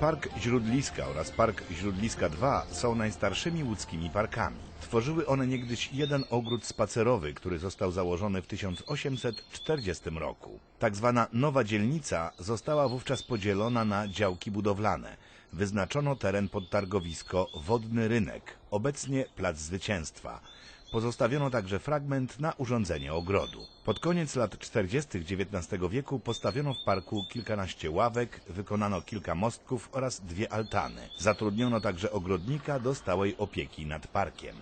Park Źródliska oraz Park Źródliska II są najstarszymi łódzkimi parkami. Tworzyły one niegdyś jeden ogród spacerowy, który został założony w 1840 roku. Tak zwana nowa dzielnica została wówczas podzielona na działki budowlane. Wyznaczono teren pod targowisko Wodny Rynek, obecnie Plac Zwycięstwa. Pozostawiono także fragment na urządzenie ogrodu. Pod koniec lat 40. XIX wieku postawiono w parku kilkanaście ławek, wykonano kilka mostków oraz dwie altany. Zatrudniono także ogrodnika do stałej opieki nad parkiem.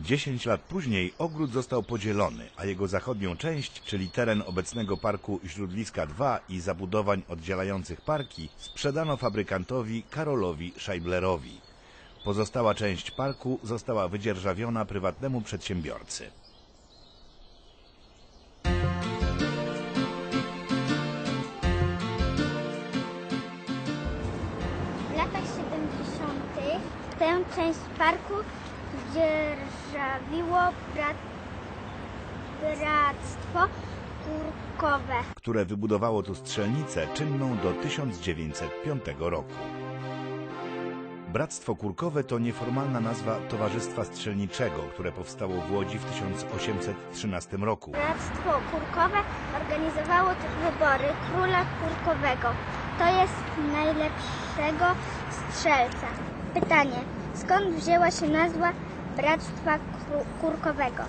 Dziesięć lat później ogród został podzielony, a jego zachodnią część, czyli teren obecnego parku Źródliska II i zabudowań oddzielających parki, sprzedano fabrykantowi Karolowi Scheiblerowi. Pozostała część parku została wydzierżawiona prywatnemu przedsiębiorcy. W latach 70. tę część parku dzierżawiło brat... Bractwo Kurkowe. które wybudowało tu strzelnicę czynną do 1905 roku. Bractwo Kurkowe to nieformalna nazwa Towarzystwa Strzelniczego, które powstało w Łodzi w 1813 roku. Bractwo Kurkowe organizowało wybory króla kurkowego. To jest najlepszego strzelca. Pytanie, skąd wzięła się nazwa Bractwa Kurkowego?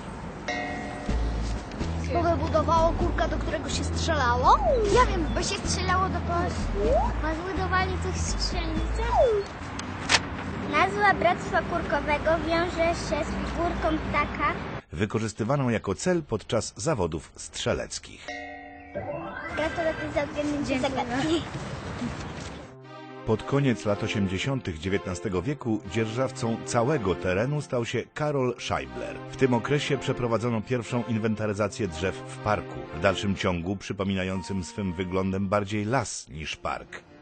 Bo wybudowało kurka, do którego się strzelało? Ja wiem, bo się strzelało do kogoś. Zbudowali coś strzelnicę? Nazwa Bractwa Kurkowego wiąże się z figurką ptaka. Wykorzystywaną jako cel podczas zawodów strzeleckich. Gratulacje za odgadnięcie zagadki. Pod koniec lat 80. XIX wieku dzierżawcą całego terenu stał się Karol Scheibler. W tym okresie przeprowadzono pierwszą inwentaryzację drzew w parku, w dalszym ciągu przypominającym swym wyglądem bardziej las niż park.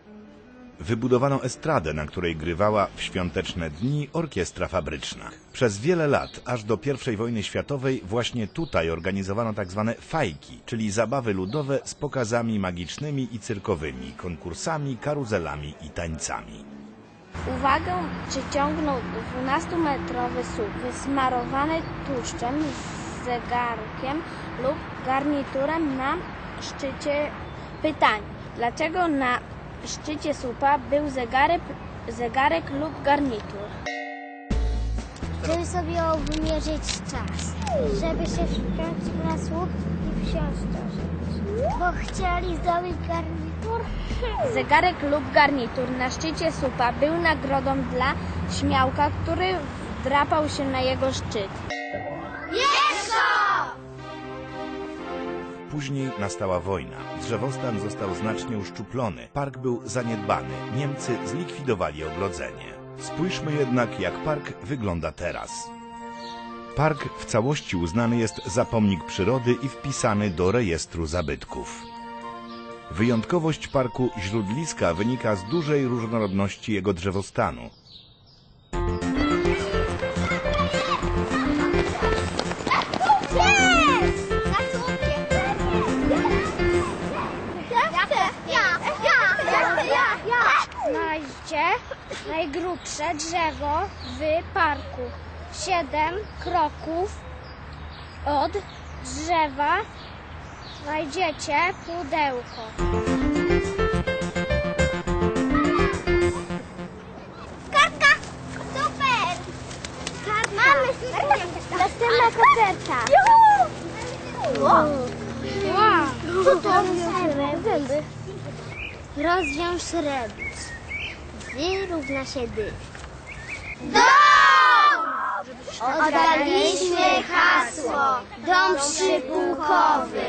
Wybudowano estradę, na której grywała w świąteczne dni orkiestra fabryczna. Przez wiele lat, aż do I wojny światowej, właśnie tutaj organizowano tak zwane fajki, czyli zabawy ludowe z pokazami magicznymi i cyrkowymi, konkursami, karuzelami i tańcami. Uwagę przyciągnął 12-metrowy słup wysmarowany tłuszczem z zegarkiem lub garniturem na szczycie. Pytanie, dlaczego na szczycie słupa był zegarek, zegarek lub garnitur? Żeby sobie wymierzyć czas. Żeby się wspiąć na słup i wsiąść do rzeczy. Bo chcieli zdobyć garnitur? Zegarek lub garnitur na szczycie słupa był nagrodą dla śmiałka, który wdrapał się na jego szczyt. Później nastała wojna. Drzewostan został znacznie uszczuplony. Park był zaniedbany. Niemcy zlikwidowali ogrodzenie. Spójrzmy jednak, jak park wygląda teraz. Park w całości uznany jest za pomnik przyrody i wpisany do rejestru zabytków. Wyjątkowość parku Źródliska wynika z dużej różnorodności jego drzewostanu. Najgrubsze drzewo w parku. Siedem kroków od drzewa znajdziecie pudełko. Kartka! Super! Mamy Następna koperta. Wow. Co to? Zęby. Rozwiąż rebus. Wy równa się dy. Dom! Oddaliśmy hasło. Dom przypułkowy.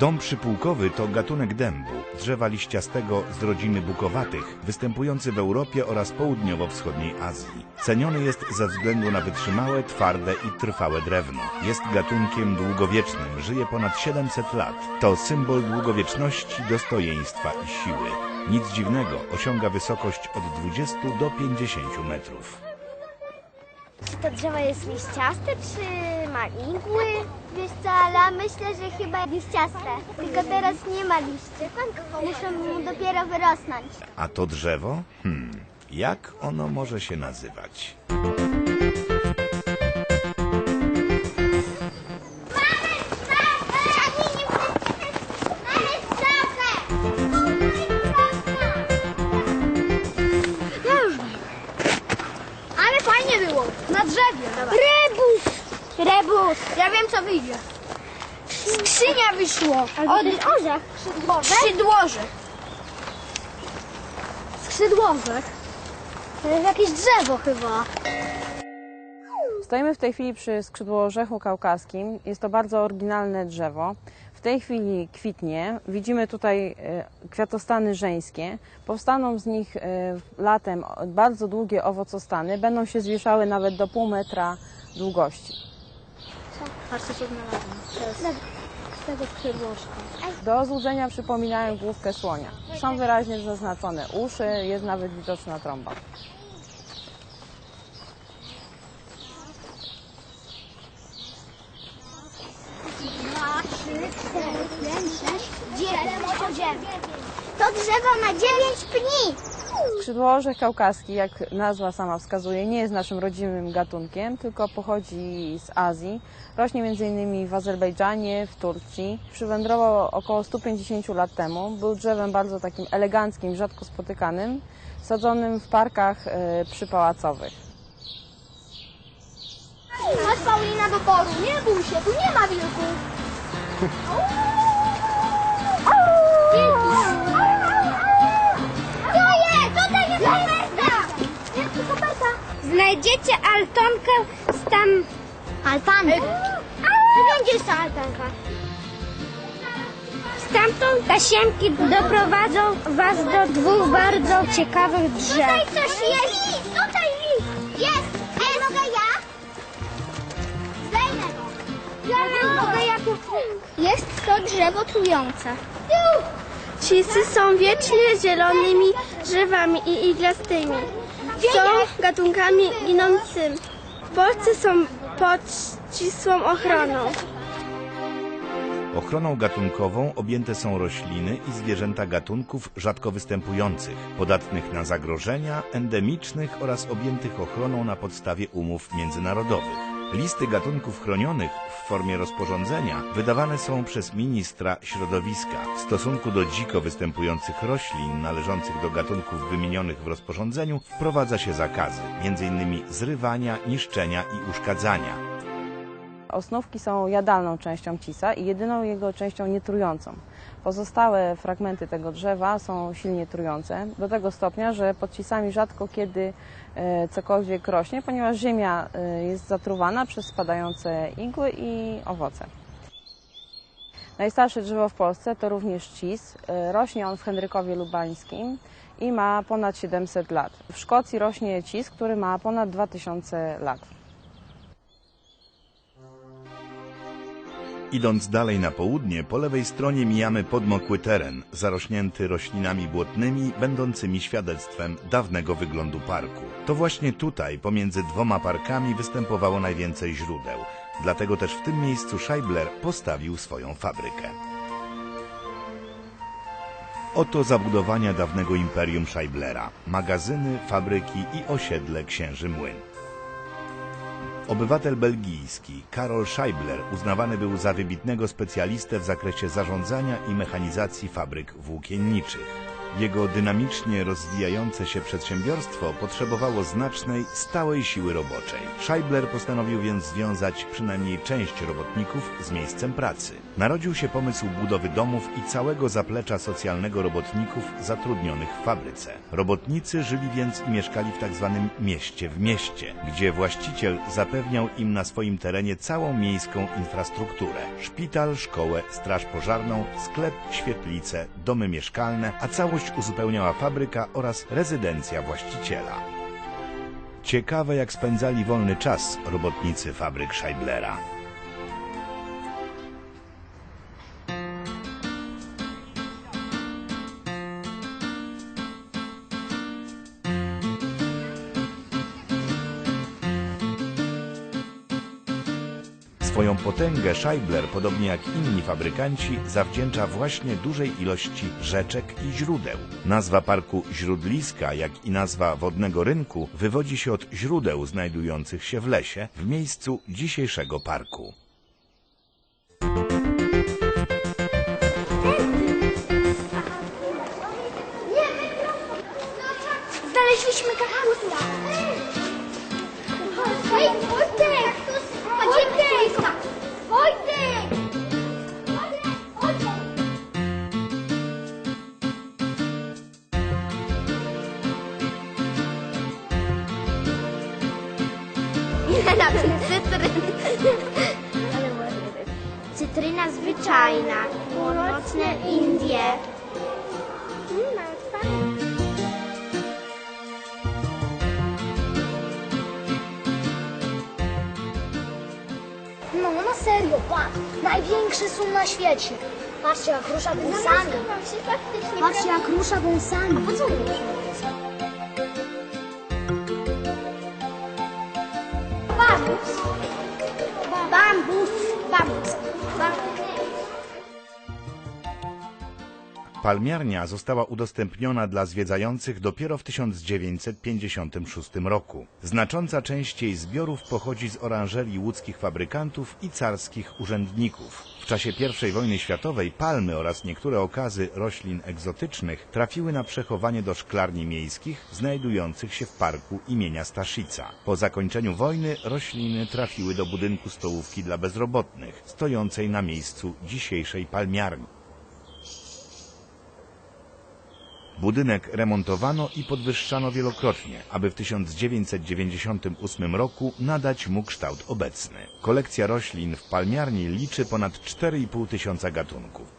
Dom przypułkowy to gatunek dębu, drzewa liściastego z rodziny bukowatych, występujący w Europie oraz południowo-wschodniej Azji. Ceniony jest ze względu na wytrzymałe, twarde i trwałe drewno. Jest gatunkiem długowiecznym, żyje ponad 700 lat. To symbol długowieczności, dostojeństwa i siły. Nic dziwnego, osiąga wysokość od 20 do 50 metrów. Czy to drzewo jest liściaste, czy ma igły. Wiesz co, ale myślę, że chyba liściaste. Tylko teraz nie ma liści. Muszą mu dopiero wyrosnąć. A to drzewo? Hmm, jak ono może się nazywać? Co wyjdzie. Skrzynia wyszło. Od orzech. Skrzydłożek. Skrzydłożek. To jest jakieś drzewo chyba. Stoimy w tej chwili przy skrzydło orzechu kaukaskim. Jest to bardzo oryginalne drzewo. W tej chwili kwitnie. Widzimy tutaj e, kwiatostany żeńskie. Powstaną z nich e, latem bardzo długie owocostany. Będą się zwieszały nawet do pół metra długości. Patrzcie co znalazłem. Z tego skrzydłożka. Do złudzenia przypominają główkę słonia. Są wyraźnie zaznaczone uszy, jest nawet widoczna trąba. Orzech kaukaski, jak nazwa sama wskazuje, nie jest naszym rodzimym gatunkiem, tylko pochodzi z Azji. Rośnie m.in. w Azerbejdżanie, w Turcji. Przywędrował około 150 lat temu. Był drzewem bardzo takim eleganckim, rzadko spotykanym, sadzonym w parkach e, przypałacowych. Chodź Paulina do toru. Nie bój się, tu nie ma wilków. Znajdziecie altonkę z tam... Altankę? Gdzie jest ta altanka? Stamtąd tasiemki doprowadzą was do dwóch bardzo ciekawych drzew. Tutaj coś jest! Tutaj jest! Jest! Ej, mogę ja? Zdejmę go. Ja mogę ja Jest to drzewo trujące. Cisy są wiecznie zielonymi drzewami i iglastymi. Są gatunkami ginącymi. W Polsce są pod ścisłą ochroną. Ochroną gatunkową objęte są rośliny i zwierzęta gatunków rzadko występujących, podatnych na zagrożenia, endemicznych oraz objętych ochroną na podstawie umów międzynarodowych. Listy gatunków chronionych w formie rozporządzenia wydawane są przez ministra środowiska. W stosunku do dziko występujących roślin należących do gatunków wymienionych w rozporządzeniu wprowadza się zakazy, m.in. zrywania, niszczenia i uszkadzania. Osnówki są jadalną częścią cisa i jedyną jego częścią nietrującą. Pozostałe fragmenty tego drzewa są silnie trujące, do tego stopnia, że pod cisami rzadko kiedy e, cokolwiek rośnie, ponieważ ziemia e, jest zatruwana przez spadające igły i owoce. Najstarsze drzewo w Polsce to również cis. E, Rośnie on w Henrykowie Lubańskim i ma ponad 700 lat. W Szkocji rośnie cis, który ma ponad 2000 lat. Idąc dalej na południe, po lewej stronie mijamy podmokły teren, zarośnięty roślinami błotnymi, będącymi świadectwem dawnego wyglądu parku. To właśnie tutaj, pomiędzy dwoma parkami, występowało najwięcej źródeł. Dlatego też w tym miejscu Scheibler postawił swoją fabrykę. Oto zabudowania dawnego imperium Scheiblera. Magazyny, fabryki i osiedle księży młyn. Obywatel belgijski Karol Scheibler uznawany był za wybitnego specjalistę w zakresie zarządzania i mechanizacji fabryk włókienniczych. Jego dynamicznie rozwijające się przedsiębiorstwo potrzebowało znacznej, stałej siły roboczej. Scheibler postanowił więc związać przynajmniej część robotników z miejscem pracy. Narodził się pomysł budowy domów i całego zaplecza socjalnego robotników zatrudnionych w fabryce. Robotnicy żyli więc i mieszkali w tak zwanym mieście w mieście, gdzie właściciel zapewniał im na swoim terenie całą miejską infrastrukturę. Szpital, szkołę, straż pożarną, sklep, świetlice, domy mieszkalne, a całość uzupełniała fabryka oraz rezydencja właściciela. Ciekawe jak spędzali wolny czas robotnicy fabryk Scheiblera. Potęgę Scheibler, podobnie jak inni fabrykanci, zawdzięcza właśnie dużej ilości rzeczek i źródeł. Nazwa parku Źródliska, jak i nazwa wodnego rynku, wywodzi się od źródeł znajdujących się w lesie, w miejscu dzisiejszego parku. Zwyczajna. Północne Indie. No, na serio, patrz. Największe są na świecie. Patrzcie, jak rusza gąsami. Patrzcie, jak rusza gąsami. A po co Bambus. Bambus. Bambus. Palmiarnia została udostępniona dla zwiedzających dopiero w 1956 roku. Znacząca część jej zbiorów pochodzi z oranżerii łódzkich fabrykantów i carskich urzędników. W czasie I wojny światowej palmy oraz niektóre okazy roślin egzotycznych trafiły na przechowanie do szklarni miejskich znajdujących się w parku imienia Staszica. Po zakończeniu wojny rośliny trafiły do budynku stołówki dla bezrobotnych, stojącej na miejscu dzisiejszej palmiarni. Budynek remontowano i podwyższano wielokrotnie, aby w 1998 roku nadać mu kształt obecny. Kolekcja roślin w palmiarni liczy ponad 4,5 tysiąca gatunków.